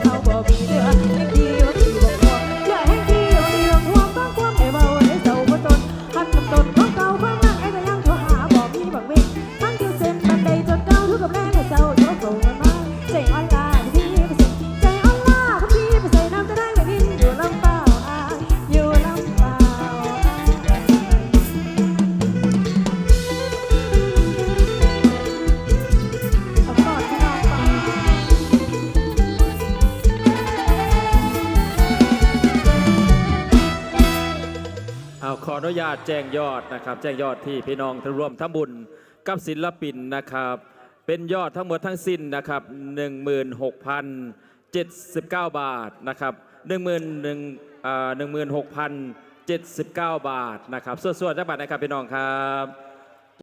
of our ขออนุญาตแจ้งยอดนะครับ แจ้งยอดที่พี่น้องที่ร่วมทำบุญกับศิลปินนะครับ เป็นยอดทั้งหมดทั้งสิ้นนะครับ 16,079 บาทนะครับ11,000 อ่า16,079 บาทนะครับส่วนๆจักบาทนะครับพี่น้องครับ